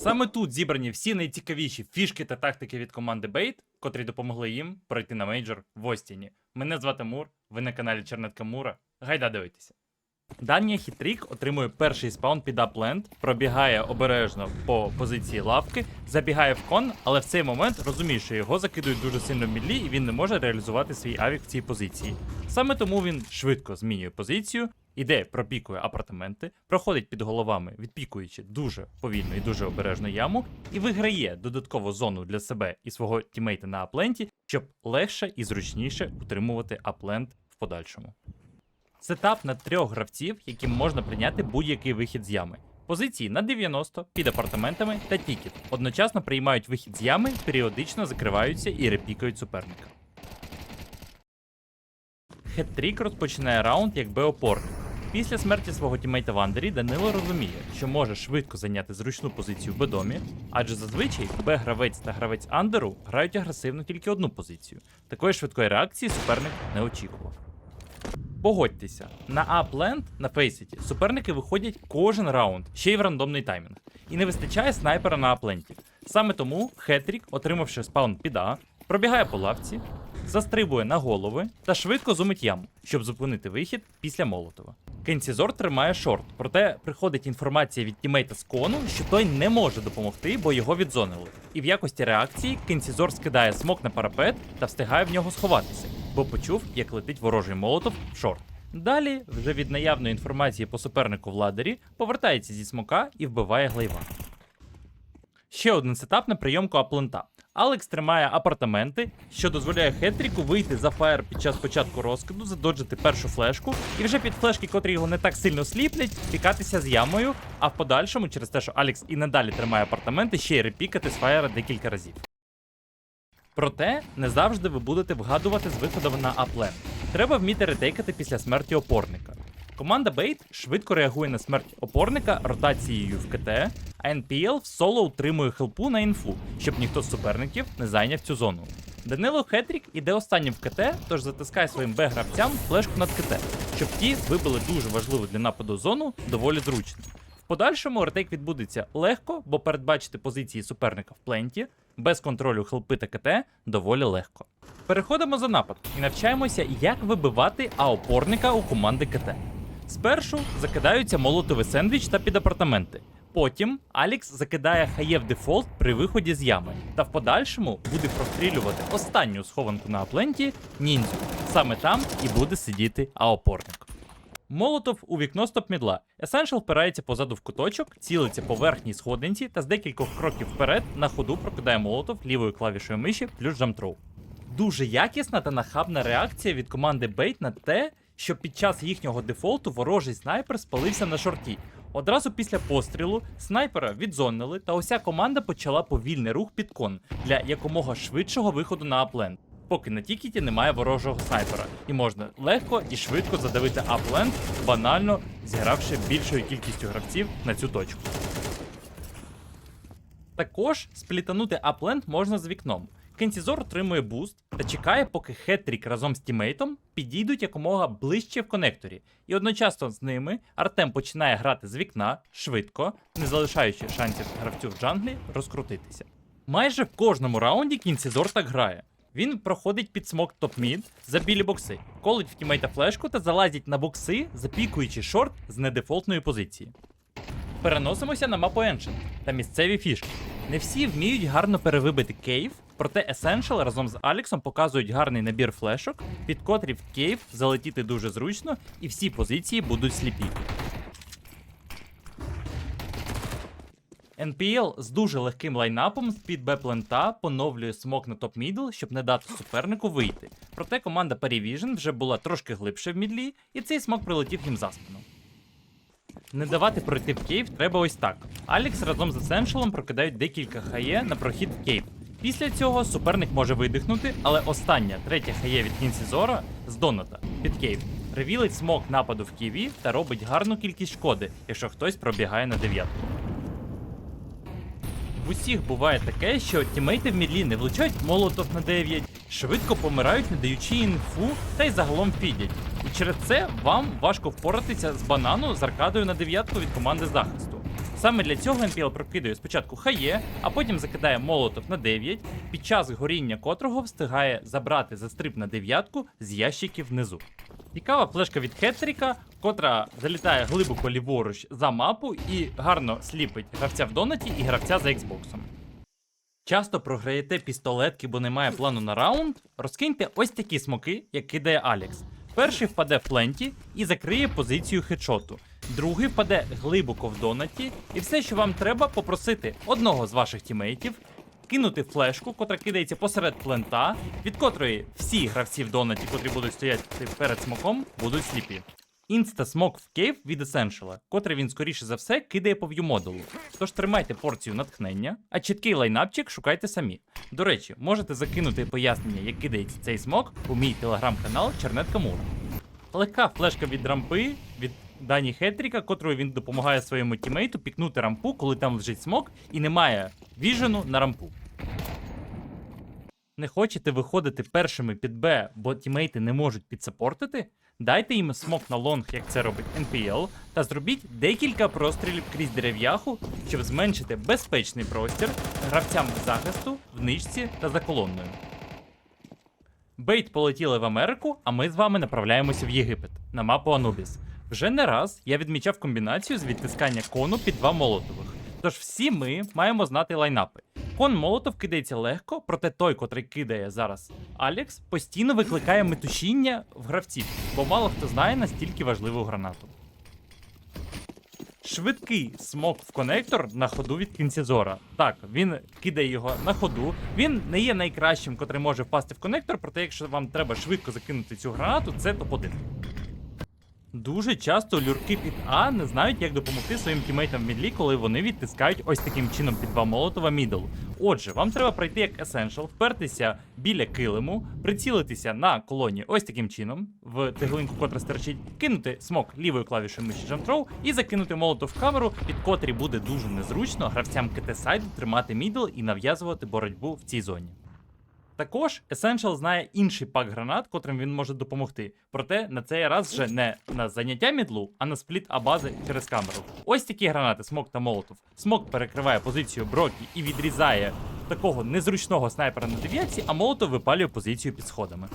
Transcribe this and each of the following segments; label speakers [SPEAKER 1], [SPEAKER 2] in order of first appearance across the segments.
[SPEAKER 1] Саме тут зібрані всі найцікавіші фішки та тактики від команди Бейт, котрі допомогли їм пройти на мейджор в Остіні. Мене звати Мур, ви на каналі Чернетка Мура. Гайда дивитися. Данія Хітрік отримує перший спаун під апленд, пробігає обережно по позиції лавки, забігає в кон, але в цей момент розуміє, що його закидують дуже сильно в мідлі, і він не може реалізувати свій авік в цій позиції. Саме тому він швидко змінює позицію, іде, пропікує апартаменти, проходить під головами, відпікуючи дуже повільно і дуже обережно яму, і виграє додаткову зону для себе і свого тімейта на апленті, щоб легше і зручніше утримувати апленд в подальшому. Сетап на трьох гравців, яким можна прийняти будь-який вихід з ями. Позиції на 90 під апартаментами та тікет. Одночасно приймають вихід з ями, періодично закриваються і репікають суперника. Хет-трік розпочинає раунд як Б-опорник. Після смерті свого тімейта в Андері Данило розуміє, що може швидко зайняти зручну позицію в Б-домі, адже зазвичай Б-гравець та гравець Андеру грають агресивно тільки одну позицію. Такої швидкої реакції суперник не очікував. Погодьтеся, на апленд на фейсіті суперники виходять кожен раунд, ще й в рандомний таймінг. І не вистачає снайпера на апленті. Саме тому Хетрік, отримавши спаун під А, пробігає по лавці, застрибує на голови та швидко зумить яму, щоб зупинити вихід після Молотова. Кенсізор тримає шорт, проте приходить інформація від тімейта з кону, що той не може допомогти, бо його відзонили. І в якості реакції Кенсізор скидає смок на парапет та встигає в нього сховатися, бо почув, як летить ворожий молотов в шорт. Далі, вже від наявної інформації по супернику в ладері, повертається зі смока і вбиває глейва. Ще один сетап на прийомку аплента. Алекс тримає апартаменти, що дозволяє Хетріку вийти за фаєр під час початку розкиду, задоджити першу флешку, і вже під флешки, котрі його не так сильно сліплять, пікатися з ямою, а в подальшому, через те, що Алекс і надалі тримає апартаменти, ще й репікати з фаєра декілька разів. Проте не завжди ви будете вгадувати з виходом на аплен. Треба вміти ретейкати після смерті опорника. Команда Bait швидко реагує на смерть опорника ротацією в КТ, а NPL в соло утримує хелпу на інфу, щоб ніхто з суперників не зайняв цю зону. Данило Хетрік іде останнім в КТ, тож затискає своїм Б-гравцям флешку над КТ, щоб ті вибили дуже важливу для нападу зону доволі зручно. В подальшому ретейк відбудеться легко, бо передбачити позиції суперника в пленті, без контролю хелпи та КТ доволі легко. Переходимо за напад і навчаємося, як вибивати А-опорника у команди КТ. Спершу закидаються молотовий сендвіч та під апартаменти. Потім Алікс закидає хаєв дефолт при виході з ями, та в подальшому буде прострілювати останню схованку на апленті ніндзю. Саме там і буде сидіти А-опорник. Молотов у вікно стоп-мідла. Есеншал впирається позаду в куточок, цілиться по верхній сходинці та з декількох кроків вперед на ходу прокидає молотов лівою клавішою миші плюс джамтроу. Дуже якісна та нахабна реакція від команди Bait на те, що під час їхнього дефолту ворожий снайпер спалився на шорті. Одразу після пострілу снайпера відзонили, та уся команда почала повільний рух під кон для якомога швидшого виходу на апленд. Поки на тікеті немає ворожого снайпера, і можна легко і швидко задавити апленд, банально зігравши більшою кількістю гравців на цю точку. Також сплітанути апленд можна з вікном. Кенсізор отримує буст та чекає, поки Хетрік разом з тімейтом підійдуть якомога ближче в конекторі. І одночасно з ними Артем починає грати з вікна швидко, не залишаючи шансів гравцю в джанглі розкрутитися. Майже в кожному раунді Кінсізор так грає. Він проходить під смок топ-мід за білі бокси, колить в тімейта флешку та залазить на бокси, запікуючи шорт з недефолтної позиції. Переносимося на мапу Ancient та місцеві фішки. Не всі вміють гарно перевибити кейв, проте Essential разом з Аліксом показують гарний набір флешок, під котрі в кейв залетіти дуже зручно, і всі позиції будуть сліпі. NPL з дуже легким лайнапом з-під Б-плента поновлює смок на топ-мідл, щоб не дати супернику вийти. Проте команда Parivision вже була трошки глибше в мідлі, і цей смок прилетів їм за спину. Не давати пройти в кейв треба ось так. Алікс разом з Есеншалом прокидають декілька хає на прохід в кейв. Після цього суперник може видихнути, але остання третя хає від Кінсізора з Доната під кейв. Ревілить смок нападу в ківі та робить гарну кількість шкоди, якщо хтось пробігає на дев'ятку. В усіх буває таке, що тімейти в мідлі не влучають молотов на 9, швидко помирають, не даючи інфу, та й загалом фідять. І через це вам важко впоратися з банану з аркадою на дев'ятку від команди захисту. Саме для цього NPL прокидає спочатку хає, а потім закидає молотов на 9, під час горіння котрого встигає забрати застриб на дев'ятку з ящиків внизу. Цікава флешка від Хеттріка, котра залітає глибоко ліворуч за мапу і гарно сліпить гравця в донаті і гравця за Xbox. Часто програєте пістолетки, бо немає плану на раунд. Розкиньте ось такі смоки, як кидає Алекс. Перший впаде в пленті і закриє позицію хедшоту. Другий впаде глибоко в донаті, і все, що вам треба, попросити одного з ваших тімейтів кинути флешку, котра кидається посеред плента, від котрої всі гравці в донаті, котрі будуть стояти перед смоком, будуть сліпі. Інста-смок в кейв від Essential, котрий він скоріше за все кидає по в'юмодулу. Тож тримайте порцію натхнення, а чіткий лайнапчик шукайте самі. До речі, можете закинути пояснення, як кидається цей смок у мій телеграм-канал Чернетка Мур. Легка флешка від рампи від Дані Хетріка, котрою він допомагає своєму тімейту пікнути рампу, коли там лежить смок і немає віжену на рампу. Не хочете виходити першими під Б, бо тімейти не можуть підсапортити? Дайте їм смок на лонг, як це робить NPL, та зробіть декілька прострілів крізь дерев'яху, щоб зменшити безпечний простір гравцям захисту в ничці та за колонною. Бейт полетіли в Америку, а ми з вами направляємося в Єгипет на мапу Анубіс. Вже не раз я відмічав комбінацію з відтискання кону під два молотових. Тож всі ми маємо знати лайнапи. Кон молотов кидається легко, проте той, котрий кидає зараз Алекс, постійно викликає метушіння в гравців, бо мало хто знає настільки важливу гранату. Швидкий смок в конектор на ходу від кінцезора. Так, він кидає його на ходу. Він не є найкращим, котрий може впасти в конектор, проте якщо вам треба швидко закинути цю гранату, це топ-1. Дуже часто люрки під А не знають, як допомогти своїм тімейтам в мідлі, коли вони відтискають ось таким чином під два молотова мідл. Отже, вам треба пройти як Essential, впертися біля килиму, прицілитися на колоні ось таким чином, в теглинку, котра стерчить, кинути смок лівою клавішою миші Jump і закинути молотов в камеру, під котрі буде дуже незручно гравцям КТ-сайду тримати мідл і нав'язувати боротьбу в цій зоні. Також Essential знає інший пак гранат, котрим він може допомогти. Проте на цей раз вже не на заняття мідлу, а на спліт абази через камеру. Ось такі гранати Смок та Молотов. Смок перекриває позицію Брокі і відрізає такого незручного снайпера на дев'ятці, а Молотов випалює позицію під сходами.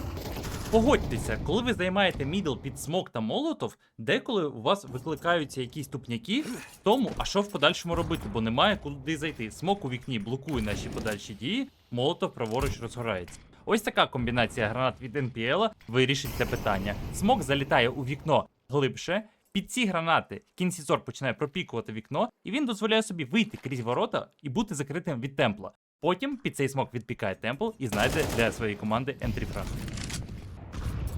[SPEAKER 1] Погодьтеся, коли ви займаєте мідл під смок та молотов, деколи у вас викликаються якісь тупняки тому, а що в подальшому робити, бо немає куди зайти. Смок у вікні блокує наші подальші дії, молотов праворуч розгорається. Ось така комбінація гранат від NPL вирішить це питання. Смок залітає у вікно глибше. Під ці гранати кінцізор починає пропікувати вікно, і він дозволяє собі вийти крізь ворота і бути закритим від темпла. Потім під цей смок відпікає темпл і знайде для своєї команди ентріфраг.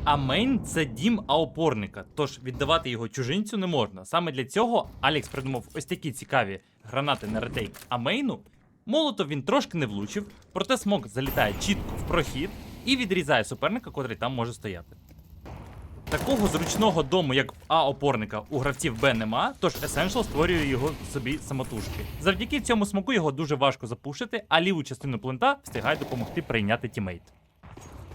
[SPEAKER 1] А мейн це дім аопорника, тож віддавати його чужинцю не можна. Саме для цього Алекс придумав ось такі цікаві гранати на ретейк амейну. Молотов він трошки не влучив, проте смок залітає чітко в прохід і відрізає суперника, котрий там може стояти. Такого зручного дому, як в А-опорника, у гравців Б нема, тож Essential створює його собі самотужки. Завдяки цьому смоку його дуже важко запушити, а ліву частину плента встигає допомогти прийняти тімейт.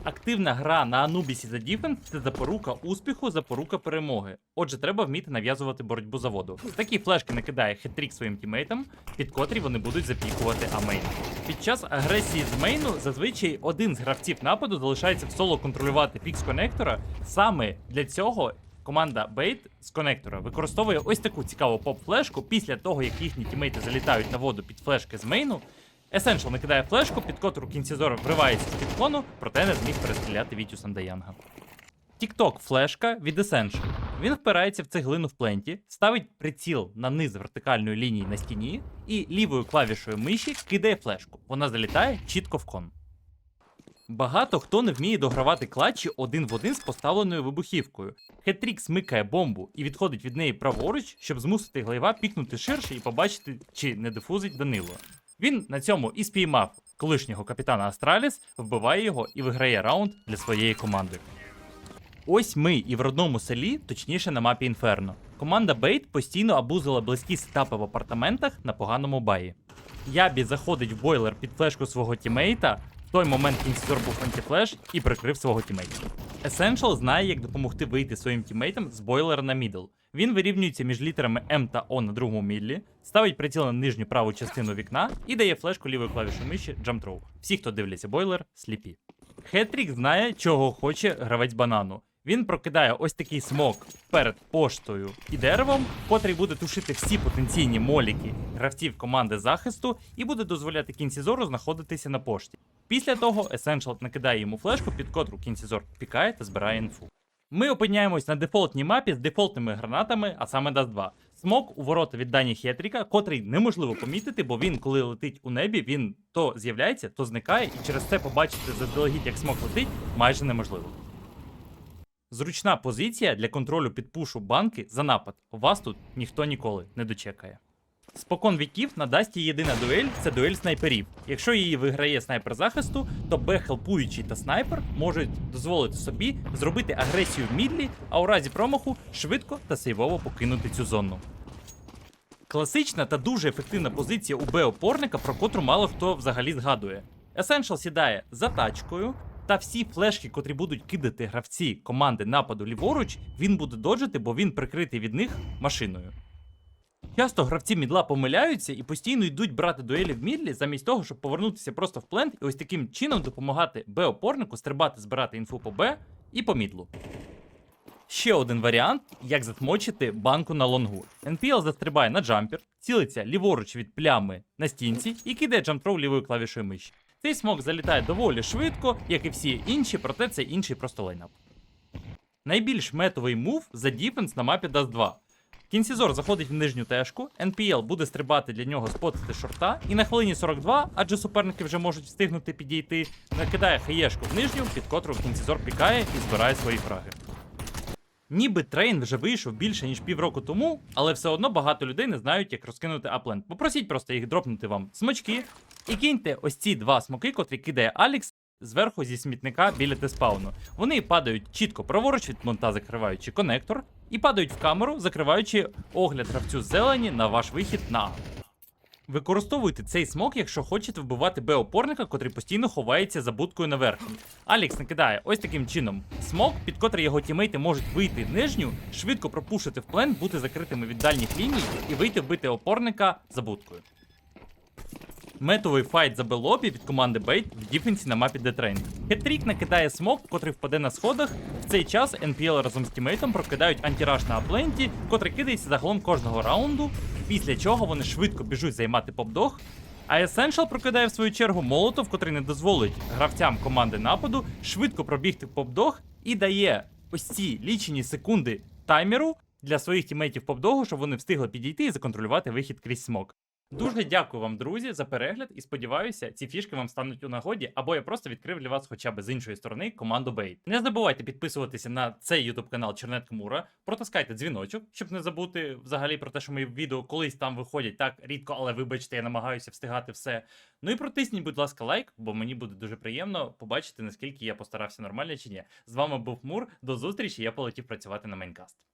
[SPEAKER 1] Активна гра на Анубісі за Діфенс це запорука успіху, запорука перемоги. Отже, треба вміти нав'язувати боротьбу за воду. Такі флешки накидає хитрік своїм тімейтам, під котрі вони будуть запікувати амейн. Під час агресії з мейну зазвичай один з гравців нападу залишається в соло контролювати пік з конектора. Саме для цього команда Bait з конектора використовує ось таку цікаву поп-флешку після того, як їхні тімейти залітають на воду під флешки з мейну. Essential накидає флешку, під котру кінцізор вривається з підклону, проте не зміг перестріляти Вітю Сандаянга. Тікток флешка від Essential. Він впирається в цеглину в пленті, ставить приціл на низ вертикальної лінії на стіні і лівою клавішою миші кидає флешку. Вона залітає чітко в кон. Багато хто не вміє догравати клатчі один в один з поставленою вибухівкою. Хетрік смикає бомбу і відходить від неї праворуч, щоб змусити глайва пікнути ширше і побачити, чи не дифузить Данило. Він на цьому і спіймав колишнього капітана Астраліс, вбиває його і виграє раунд для своєї команди. Ось ми і в родному селі, точніше на мапі Інферно. Команда Бейт постійно абузила близькі сетапи в апартаментах на поганому баї. Ябі заходить в бойлер під флешку свого тімейта, В той момент кінцізор був антифлеш і прикрив свого тімейта. Essential знає, як допомогти вийти своїм тімейтам з бойлера на мідл. Він вирівнюється між літерами М та О на другому мідлі, ставить приціл на нижню праву частину вікна і дає флешку лівою клавішою миші Jump Throw. Всі, хто дивляться бойлер, сліпі. Хетрік знає, чого хоче гравець банану. Він прокидає ось такий смок перед поштою і деревом, котрий буде тушити всі потенційні моліки гравців команди захисту і буде дозволяти кінці зору знаходитися на пошті. Після того Essential накидає йому флешку, під котру кінці зор пікає та збирає інфу. Ми опиняємось на дефолтній мапі з дефолтними гранатами, а саме Dust 2. Смок у ворота від Дані Хетріка, котрий неможливо помітити, бо він, коли летить у небі, він то з'являється, то зникає, і через це побачити заздалегідь, як смок летить, майже неможливо. Зручна позиція для контролю підпушу банки за напад. Вас тут ніхто ніколи не дочекає. Спокон віків на Дасті єдина дуель це дуель снайперів. Якщо її виграє снайпер захисту, то Б-хелпуючий та снайпер можуть дозволити собі зробити агресію в мідлі, а у разі промаху швидко та сейвово покинути цю зону. Класична та дуже ефективна позиція у Б-опорника, про котру мало хто взагалі згадує. Essential сідає за тачкою, та всі флешки, котрі будуть кидати гравці команди нападу ліворуч, він буде доджити, бо він прикритий від них машиною. Часто гравці мідла помиляються і постійно йдуть брати дуелі в мідлі, замість того, щоб повернутися просто в плент і ось таким чином допомагати Б-опорнику стрибати, збирати інфу по Б і по мідлу. Ще один варіант, як затмочити банку на лонгу. NPL застрибає на джампер, цілиться ліворуч від плями на стінці і кидає джамптрол лівою клавішою миші. Цей смок залітає доволі швидко, як і всі інші, проте це інший просто лайнап. Найбільш метовий мув за діфенс на мапі Dust 2. Кінцізор заходить в нижню тежку, NPL буде стрибати для нього спотити шорта, і на хвилині 42, адже суперники вже можуть встигнути підійти, накидає хаєшку в нижню, під котру кінцізор пікає і збирає свої фраги. Ніби трейн вже вийшов більше ніж півроку тому, але все одно багато людей не знають, як розкинути апленд. Попросіть просто їх дропнути вам смочки і киньте ось ці два смоки, котрі кидає Алікс зверху зі смітника біля теспауну. Вони падають чітко праворуч від монта, закриваючи конектор, і падають в камеру, закриваючи огляд гравцю зелені на ваш вихід на Використовуйте цей смок, якщо хочете вбивати Б-опорника, котрий постійно ховається за будкою на верхній. Алікс накидає ось таким чином смок, під котрий його тімейти можуть вийти нижню, швидко пропушити в плен, бути закритими від дальніх ліній і вийти вбити опорника за будкою. Метовий файт за Белобі від команди Бейт в діфенсі на мапі Детрейн. Хетрік накидає смок, котрий впаде на сходах. В цей час NPL разом з тімейтом прокидають антираж на апленті, котрий кидається загалом кожного раунду, після чого вони швидко біжуть займати попдог. А Essential прокидає в свою чергу молотов, котрий не дозволить гравцям команди нападу швидко пробігти в попдог і дає ось ці лічені секунди таймеру для своїх тімейтів попдогу, щоб вони встигли підійти і законтролювати вихід крізь смок. Дуже дякую вам, друзі, за перегляд і сподіваюся, ці фішки вам стануть у нагоді, або я просто відкрив для вас хоча б з іншої сторони команду Bait. Не забувайте підписуватися на цей YouTube канал Чернет Кмура, протискайте дзвіночок, щоб не забути взагалі про те, що мої відео колись там виходять так рідко, але вибачте, я намагаюся встигати все. Ну і протисніть, будь ласка, лайк, бо мені буде дуже приємно побачити, наскільки я постарався нормально чи ні. З вами був Мур. До зустрічі. Я полетів працювати на мейнкаст.